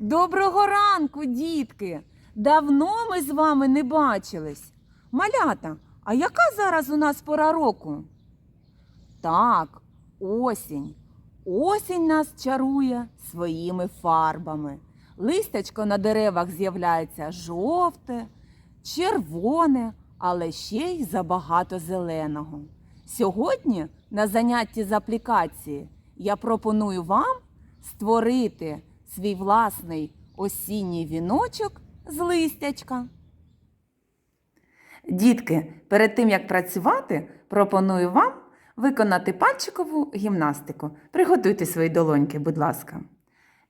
Доброго ранку, дітки! Давно ми з вами не бачились. Малята, а яка зараз у нас пора року? Так, осінь. Осінь нас чарує своїми фарбами. Листячко на деревах з'являється жовте, червоне, але ще й забагато зеленого. Сьогодні на занятті з аплікації я пропоную вам створити свій власний осінній віночок з листячка. Дітки, перед тим як працювати, пропоную вам виконати пальчикову гімнастику. Приготуйте свої долоньки, будь ласка.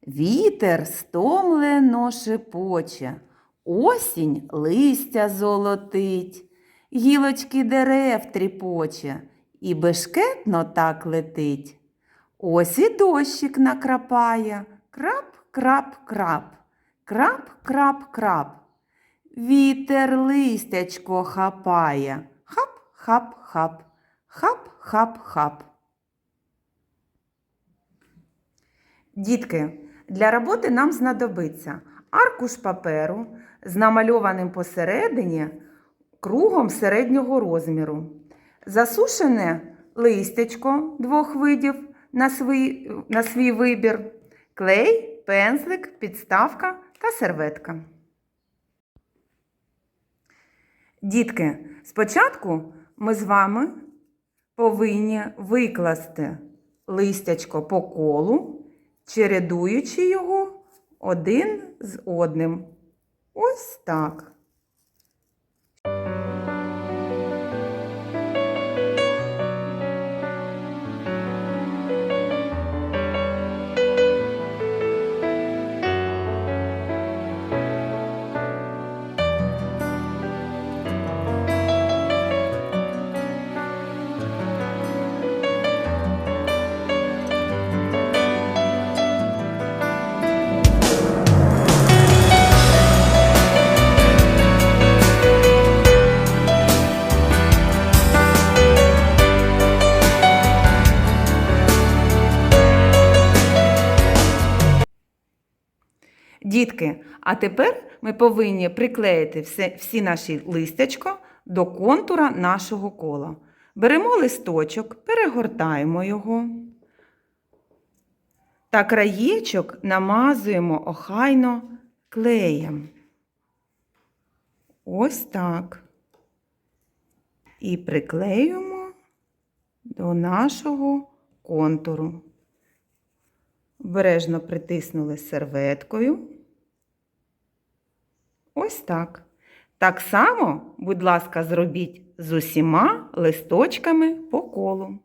Вітер стомлено шепоче, осінь листя золотить, гілочки дерев тріпоче, і бешкетно так летить. Ось і дощик накрапає, крап, крап, крап, крап, крап, крап. Вітер листячко хапає, хап, хап, хап, хап, хап, хап. Дітки, для роботи нам знадобиться аркуш паперу з намальованим посередині кругом середнього розміру, засушене листячко двох видів на свій, на свій вибір, клей, пензлик, підставка та серветка. Дітки, спочатку ми з вами повинні викласти листячко по колу, чередуючи його один з одним. Ось так. Дітки, а тепер ми повинні приклеїти все, всі наші листячко до контура нашого кола. Беремо листочок, перегортаємо його. Та краєчок намазуємо охайно клеєм. Ось так. І приклеюємо до нашого контуру. Обережно притиснули серветкою. Ось так. Так само, будь ласка, зробіть з усіма листочками по колу.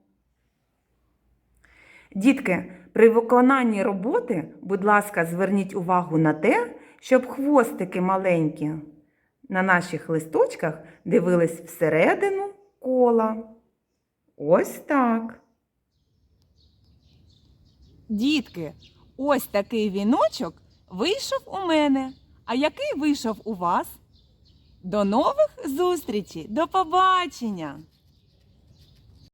Дітки, при виконанні роботи, будь ласка, зверніть увагу на те, щоб хвостики маленькі на наших листочках дивились всередину кола. Ось так. Дітки, ось такий віночок вийшов у мене. А який вийшов у вас? До нових зустрічей! До побачення!